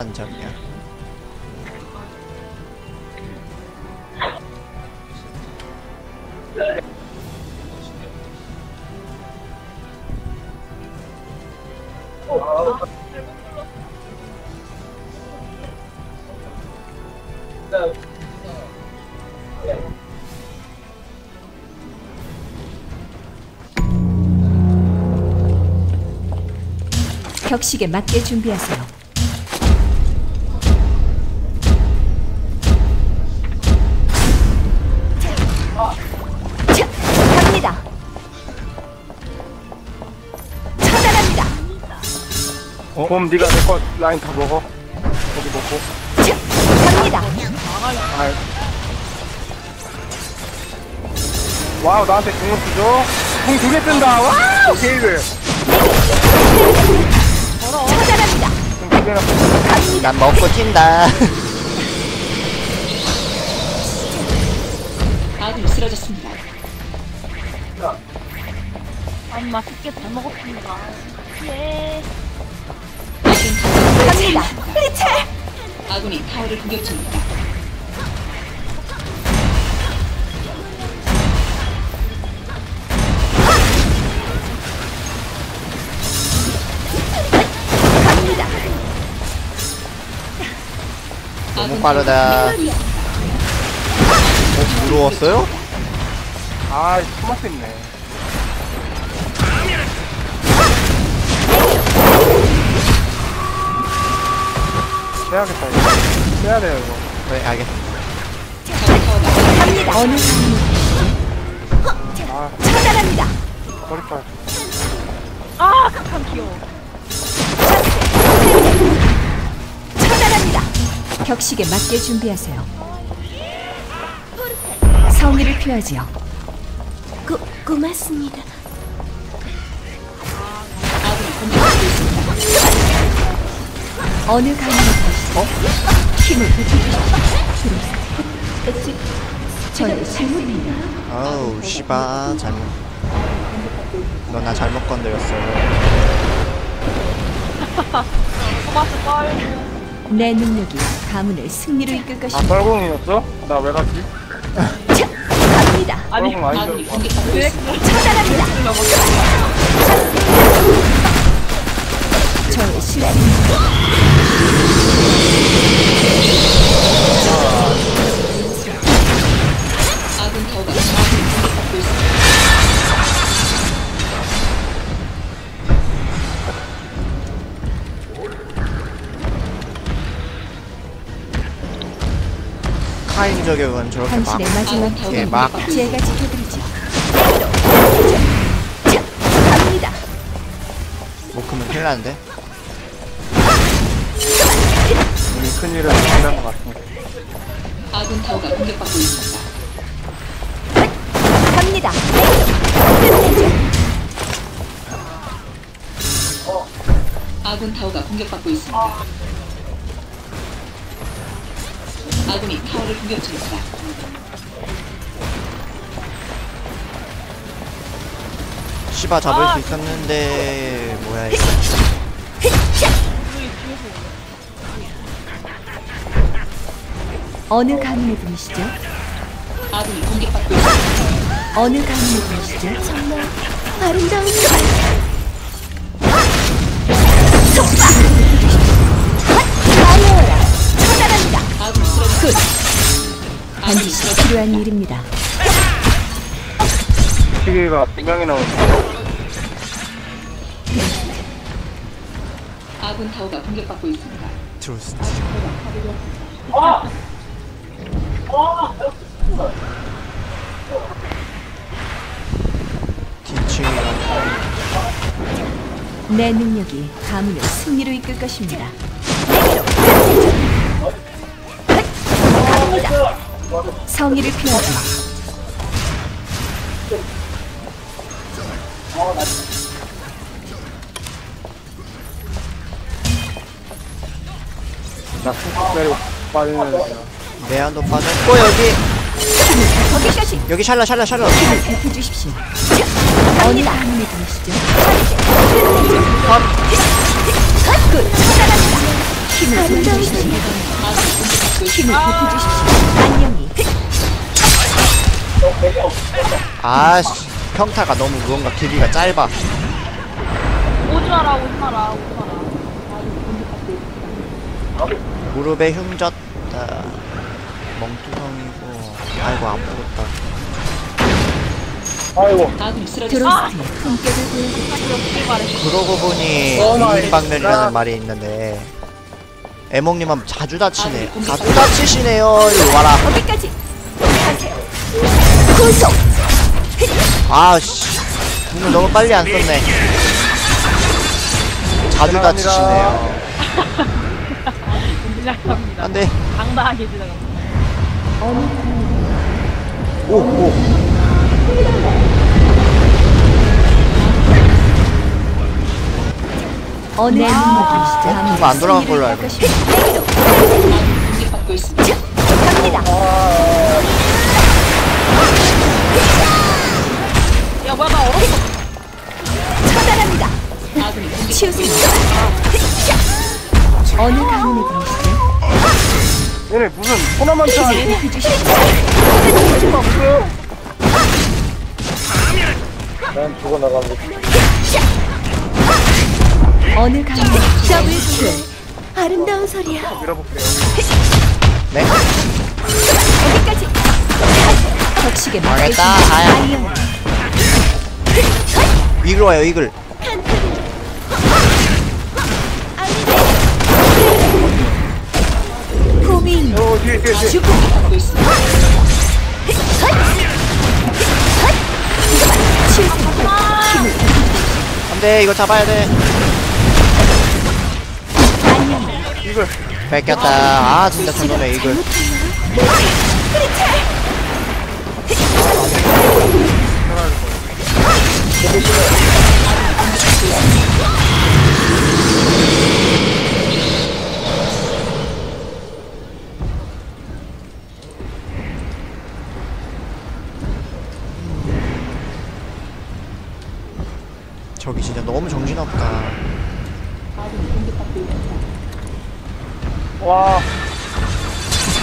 한정이야. 격식에 맞게 준비하세요. 어? 그럼 네가 내 거 라인 다 먹어. 거기 먹고. 자, 갑니다. 아. 와우 나한테 궁을 쓰죠? 궁두개 뜬다. 와우 게이드. 처단합니다. 궁두 개나 뜬다. 난 먹고 튄다. 아군이 쓰러졌습니다. 안 맛있게 잘 먹었습니다. 예. 갑니다. 리체! 아군이 타워를 공격 중입니다. 갑니다. 너무 빠르다. 어, 무서웠어요? 아 토마스 있네. 빼야겠다 이거. 빼야 돼요 이거. 네, 알겠어. 갑니다. 어느 아 처단합니다. 버릴까. 아, kak한 귀여워. 처단합니다. 격식에 맞게 준비하세요. 성의를 표하지요. 고, 고맙습니다. 어느 강으로 어? 힘을 보태주십시오. 저의 잘못입니다. 아우, 씨바. 잘못. 너 나 잘못 건드렸어. 내 능력이 가문을 승리로 이끌 아 것입니다. 썰공이었어? 나 왜 갔지? 자, 갑니다. 아니, 있습니다. 처단합니다. 저의 실수. 카인 저격은 저렇게 막. 예, 막. 제가 지켜드리죠. 자, 갑니다. 못 크면 큰일 나는데? 이미 큰일은 끝난 것 같습니다. 아군 타워가 공격받고 있습니다. 갑니다. 아군 타워가 공격받고 있습니다. 아군이 타워를 공격 중입니다. 씨바 잡을 수 있었는데, 뭐야, 이거. 어느 가문의 분이시죠? 아군이 공격받고 있습니다. 어느 가문의 분이시죠? 정말 아름다운! 처단합니다! 아군이 반드시. 필요한 일입니다. 시계가 두 명이 나오는데. 아군 타워가 공격받고 있습니다. 트루스. 뒤치기가 내 능력이 가문을 승리로 이끌 것입니다. 갑니다. 성의를 표하지. 나 숨고 때리고 빠지는 내한도 빠졌고, 여기. 거기까지 여기 주십시오. 굿! 힘을. 힘을 보태주십시오. 안녕히. 아씨 평타가 너무 무언가 길이가 짧아 오지 마라, 오지 마라, 오지 마라. 무릎에 흉졌다 멍투성이고 아이고 아프겠다 아이고. 품격을 말해? 그러고 보니 어, 나 이인방면이라는 말이 있는데 애몽님은 자주 다치네 자주 다치시네요 이리 와라? 가세요. 아씨 궁을 너무 빨리 안 썼네 자주. 다치시네요 지나갑니다. 안돼 당당하게 지나갑니다. 오 오 어느 분이시죠? 이거 안 돌아간 걸로 알고. 갑니다. 야, 얼었어. 처단합니다. 아군이 공격 치우세요. 어느 분이시죠? 얘네 무슨. 힘을 보태주십시오. 난 죽어나가는 어느 가문의 더블 킬. 아름다운 소리야. 밀어볼게요. 네? 어디까지? 격식에 맞게 아야. 아이언. 이글 와요 이글 어, 뒤에, 뒤에, 뒤에. 주고. 받고 있습니다. 치우세요. 힘을 안돼 이거 잡아야 돼. 이걸. 뺏겼다 아 진짜 저놈의 이글 저기 진짜 너무 정신없다 와.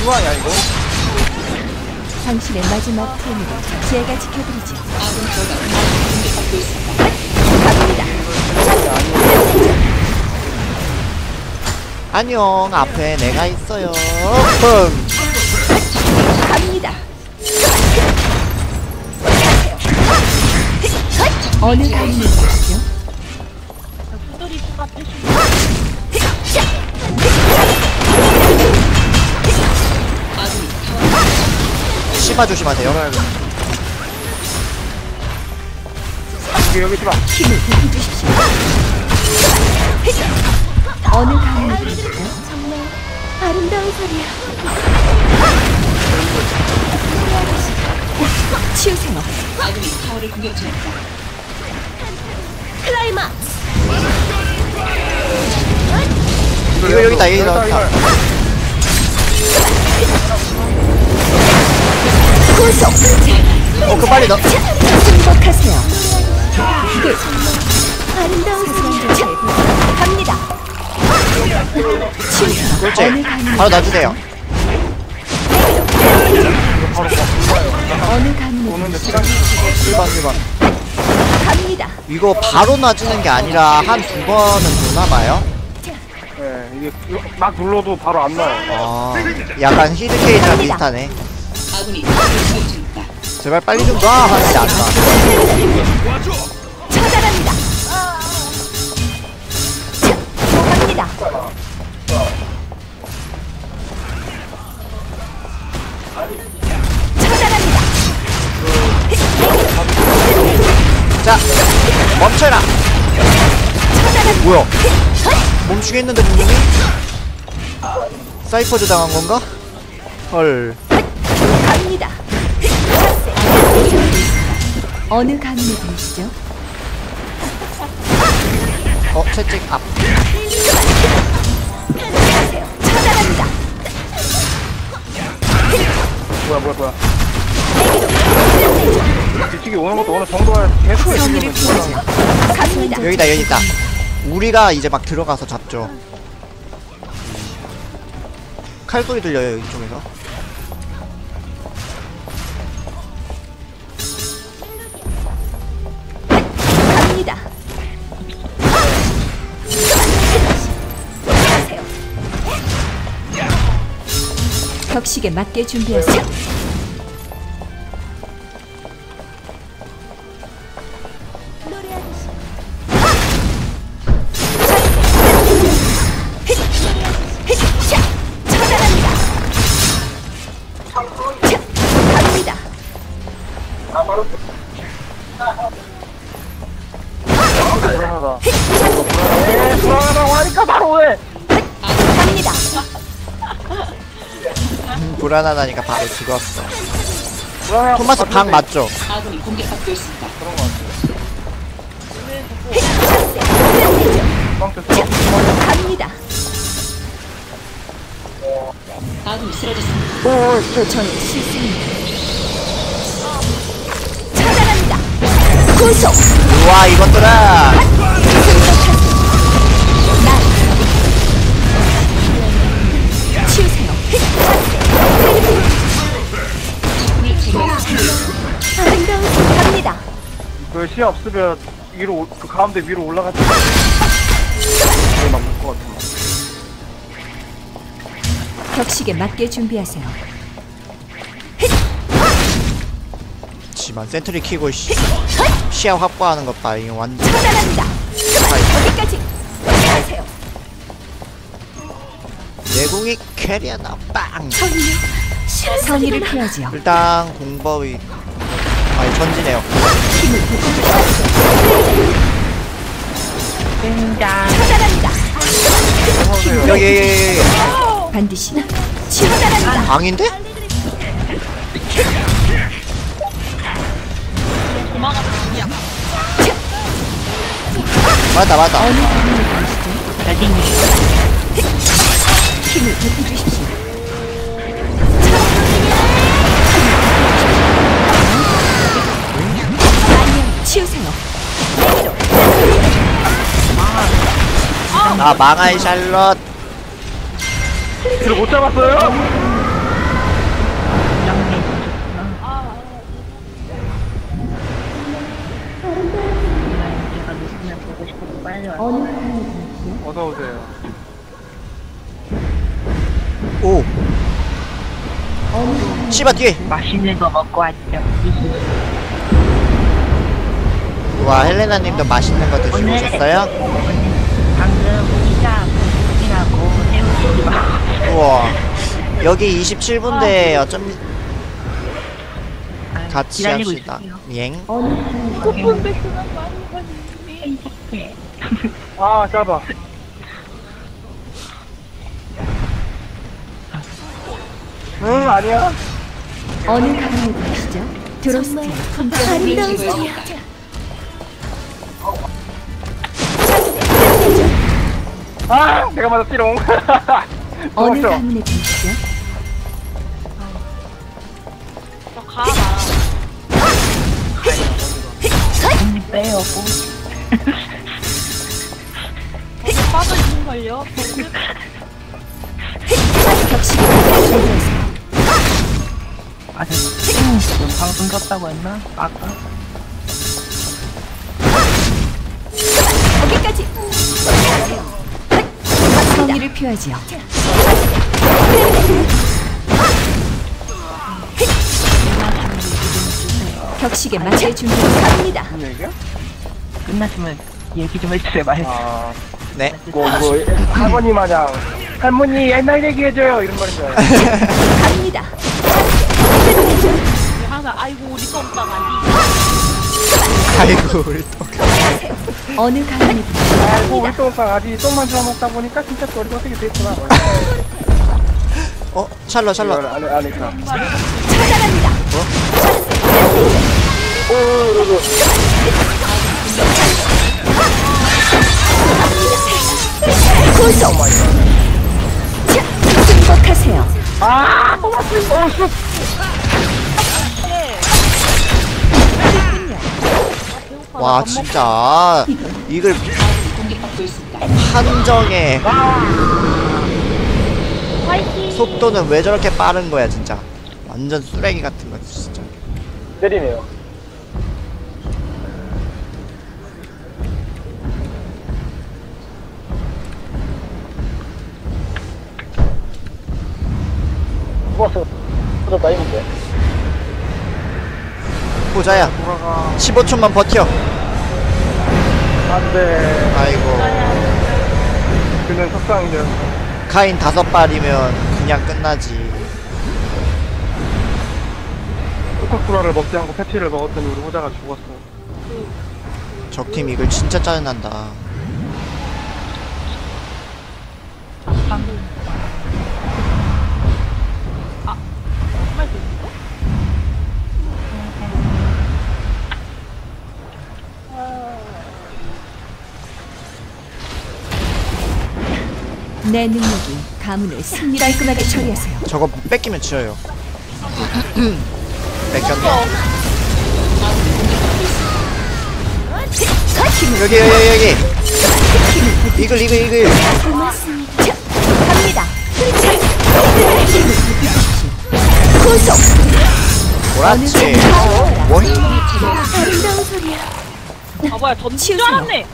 이거야, 이거? 당신의 마지막 태미를 제가. 갑니다. 안녕 앞에 내가 있어요 흥 어느? 구들이 똑같으시 아군이 타워 시바 조심하세요 여기, 여기 마. 힘을 보태주십시오. 어느 가문의 분이시죠? 정말 아름다운 소리야. 치우세요. 아군이 타워를 공격 중입니다. 클라이막스. 이거 여기다 여기다. 구속. 어 그 빨리 넣어 행복하세요. 끝. 아름다운 소리야. 갑니다. 그렇지 바로 놔주세요 어느 가문의 오는데 시간 1번 1번 갑니다. 이거 바로 놔주는 게 아니라 한 두 번은 도나봐요 예, 이게 막 눌러도 바로 안 나요. 아 약간 히드케이랑 비슷하네. 제발 빨리 좀 놔! 하는데 안 놔. 자, 멈춰라! 뭐야? 멈추겠는데, 분명히? 사이퍼즈 당한 건가? 헐. 갑니다. 어느 분이시죠? 어, 채찍 앞. 뭐야, 뭐야, 뭐야. 뒤치기 오는 것도 어느 정도가 계속. 갑니다. 여기다, 여기 있다. 우리가 이제 막 들어가서 잡죠. 칼소리 들려요 이쪽에서 갑니다. 격식에 맞게 준비하세요. 불안하다니까 바로 죽었어. 토마스 방 맞죠? 아군이 공격받고 있습니다. 갑니다. 아군이 쓰러졌습니다. 저는 실수입니다. 차단합니다. 구속. 우와 이것들아 그 시야 없으면 위로 올- 그 가운데 위로 올라가지. 이게 맞을 것 같아. 격식에 맞게 준비하세요. 지만 센트리 키고 씨, 시야 확보하는 것봐 이거 완전 차단합니다. 어디까지? 하세요. 내공이 캐리하나 빵 성의를 표하지요. 일단 공법이 아니 전진해요 차단합니다. 여기 여기 반드시 차단합니다. 방인데? 맞다 맞다 힘을 보태주십시오. 치우세요. 아 망할 샬럿 뒤를 못 잡았어요? 어서 오세요. 오 씨바 뒤에 맛있는 거 먹고 왔죠. 와 헬레나님도 맛있는 거 드시고 오셨어요? 방금 피자 푸딩하고 새우튀김 우와 여기 27분대 어쩜 아, 같이 기다리고 합시다. 행 쿠폰백 그만 많이 많이. 아, 짧아. 응, 아니야. 어느 가문에 계시죠? 드로스트. 아름다운 소리야. 아, 내가 맞았지롱. 어느. 가문에 계시죠? 저 가, 나. 언니 빼요, 뭐. 거기 빠져 있는 걸요? 격식에 맞게 준비하세요. 아, 저, 음, 지금 방송 켰다고 했나? 아까? 성의를 표하지요. 격식에 맞게 준비합니다. 끝났으면 얘기 좀 해주세요, 말. 아, 네 뭐, 뭐, 할머니 마냥. 할머니 옛날 얘기해줘요. 이런 말인 줄. 갑니다. 항상, 아이고, 우리 거 없다가. 아이고 우리 또 어느 계시죠? 아이고, 우리 똥상 아직 똥만 잡아먹다 보니까 진짜 머리가 어떻게 됐구나. 어? 샬럿 샬럿 안, 해- 안 했다. 차단합니다. 구속. 자, 승복하세요. 아, 또 맞지? 어, 씨. 와 진짜 이걸 화이팅! 속도는 왜 저렇게 빠른 거야 진짜 완전 쓰레기 같은 거 진짜 때리네요. 죽었어. 죽었다, 이건데. 보자야 돌아가. 15초만 버텨 안 돼. 아이고 그는 석상이면. 카인 다섯 발이면 그냥 끝나지 코카콜라를 먹지 않고 패티를 먹었더니 우리 호자가 죽었어. 적팀 이걸 진짜 짜증난다 내 능력이 가문을 승리 깔끔하게 처리하세요. 저거 뺏기면 지어요 뺏겼네 여기 여기 여기 이글 이글 이글 고맙습니다. 갑니다. 구속. 그렇지 뭐니 아름다운 소리야. 아 뭐야 던진 줄. 알았네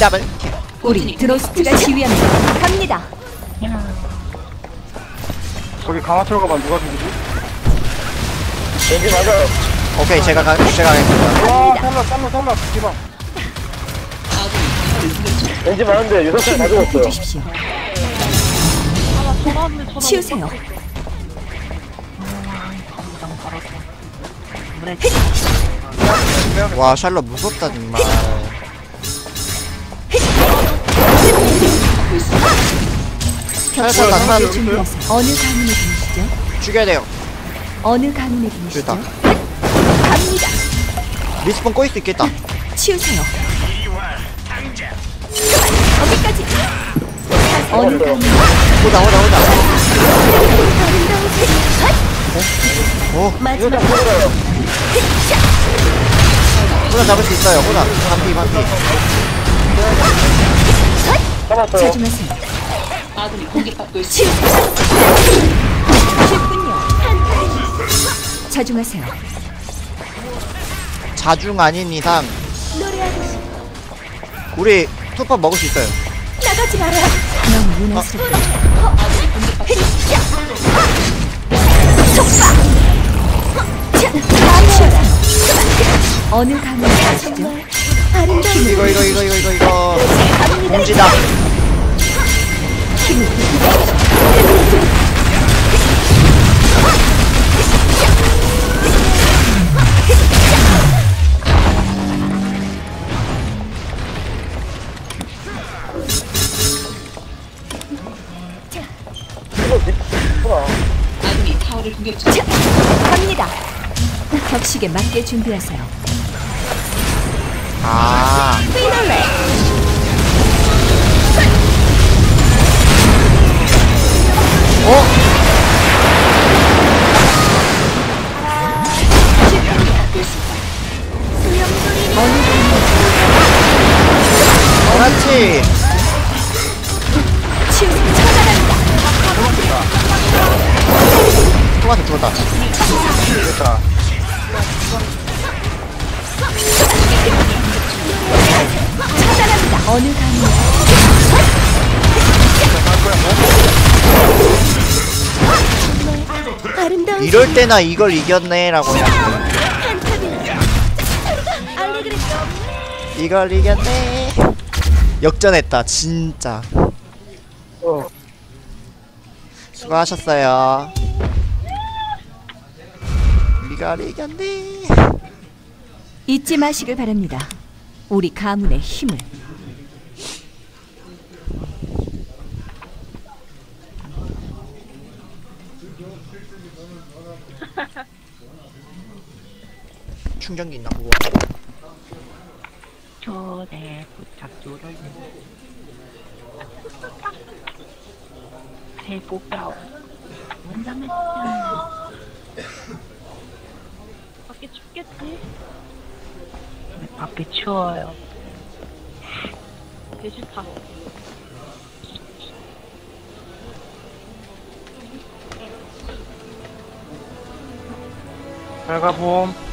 더블 우리 드로스트가 지휘합니다. 갑니다. 저기 강화철가만 누가 죽이지? 맞아요. 오케이 제가 가, 제가 가겠습니다 와, 살라, 살라, 살라, 기방. 왠지 많은데 유성철 다 죽었어요. 주십시오. 치우세요. 와 샬럿 무섭다 정말 격식을 준비하세요. 어느 가문에 계시죠? 죽여야 돼요 어느 가문에 계시죠? 됐다. 갑니다. 리스폰 꼬일 수 있겠다 치우세요. 어디까지? 어느 가문에 오자 오자 오자 아름다운 소리. 오 마지막 호자 잡을 수 있어요 호자 반피 반피 자중하세요. 아군이 공격받고 있습니다. 쉽군요. 자중하세요. 자중 아닌 이상 노래하듯이 우리 투파 먹을 수 있어요 나가지 말아요. 너무 유난스럽다. 속박. 자, 어느 가문에 계시죠? 아름다운 이거 이거 이거 이거 이거 이거 공지다 아군이 타워를 공격 중. 자, 갑니다. 격식에 맞게 준비하세요. 아 피날레. 어? 그 이럴 때나 이걸 이겼네 라고 해야 알레그레죠. 이걸 이겼네 역전했다 진짜 어. 수고하셨어요 이걸 이겼네 잊지 마시길 바랍니다. 우리 가문의 힘을. 충전기 있나 보고 초대 부탁드려요. 해볼까? 남았어. 밖에 춥겠지? 밖에 추워요. 개 싫다. 잘 가봄